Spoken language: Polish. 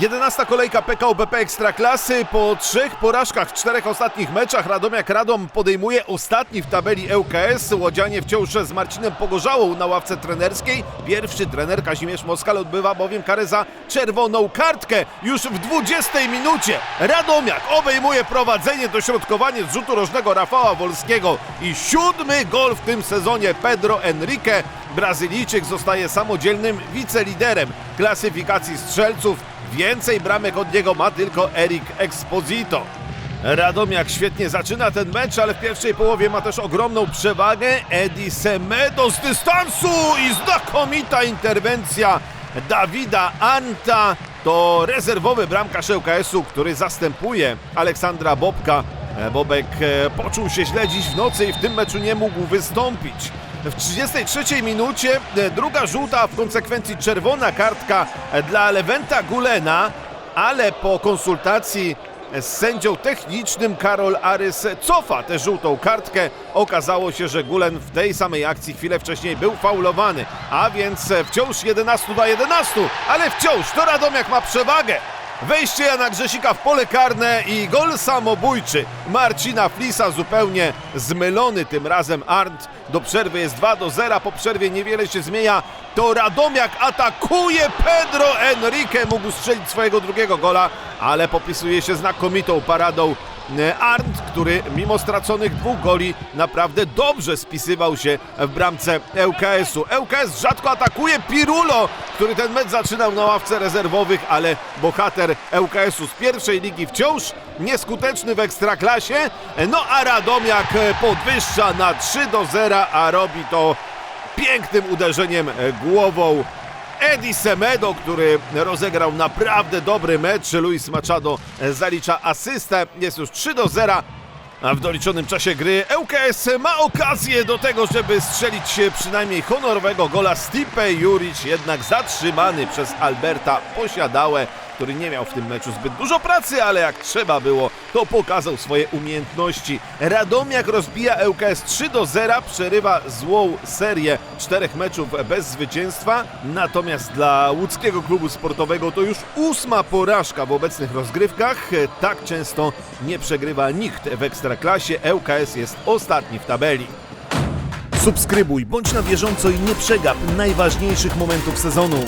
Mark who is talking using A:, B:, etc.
A: 11 kolejka PKO BP Ekstraklasy. Po trzech porażkach w czterech ostatnich meczach Radomiak Radom podejmuje ostatni w tabeli ŁKS. Łodzianie wciąż z Marcinem Pogorzałą na ławce trenerskiej. Pierwszy trener Kazimierz Moskal odbywa bowiem karę za czerwoną kartkę. Już w 20 minucie Radomiak obejmuje prowadzenie, dośrodkowanie z rzutu rożnego Rafała Wolskiego i siódmy gol w tym sezonie Pedro Enrique. Brazylijczyk zostaje samodzielnym wiceliderem klasyfikacji strzelców. Więcej bramek od niego ma tylko Erik Exposito. Radomiak świetnie zaczyna ten mecz, ale w pierwszej połowie ma też ogromną przewagę. Edi Semedo z dystansu i znakomita interwencja Dawida Anta. To rezerwowy bramkarz ŁKS-u, który zastępuje Aleksandra Bobka. E, Bobek e, poczuł się źle dziś w nocy i w tym meczu nie mógł wystąpić. W 33 minucie e, druga żółta, a w konsekwencji czerwona kartka e, dla Lewenta Gulena, ale po konsultacji z sędzią technicznym Karol Arys cofa tę żółtą kartkę. Okazało się, że Gulen w tej samej akcji chwilę wcześniej był faulowany, a więc e, wciąż 11 do 11, ale wciąż to Radomiak ma przewagę. Wejście Jana Grzesika w pole karne i gol samobójczy Marcina Flisa zupełnie zmylony tym razem Arndt. Do przerwy jest 2 do 0, po przerwie niewiele się zmienia. To Radomiak atakuje Pedro Enrique, mógł strzelić swojego drugiego gola, ale popisuje się znakomitą paradą e, Arndt, który mimo straconych dwóch goli naprawdę dobrze spisywał się w bramce ŁKS-u. ŁKS rzadko atakuje Pirulo, który ten mecz zaczynał na ławce rezerwowych, ale bohater ŁKS-u z pierwszej ligi wciąż nieskuteczny w ekstraklasie. No a Radomiak podwyższa na 3 do 0, a robi to pięknym uderzeniem głową Edi Semedo, który rozegrał naprawdę dobry mecz. Luis Machado zalicza asystę. Jest już 3 do 0. A w doliczonym czasie gry ŁKS ma okazję do tego, żeby strzelić przynajmniej honorowego gola. Stipe Juric jednak zatrzymany przez Alberta Posiadałę, który nie miał w tym meczu zbyt dużo pracy, ale jak trzeba było, to pokazał swoje umiejętności. Radomiak rozbija ŁKS 3 do 0, przerywa złą serię czterech meczów bez zwycięstwa. Natomiast dla łódzkiego klubu sportowego to już ósma porażka w obecnych rozgrywkach. Tak często nie przegrywa nikt w ekstraklasie. ŁKS jest ostatni w tabeli. Subskrybuj, bądź na bieżąco i nie przegap najważniejszych momentów sezonu.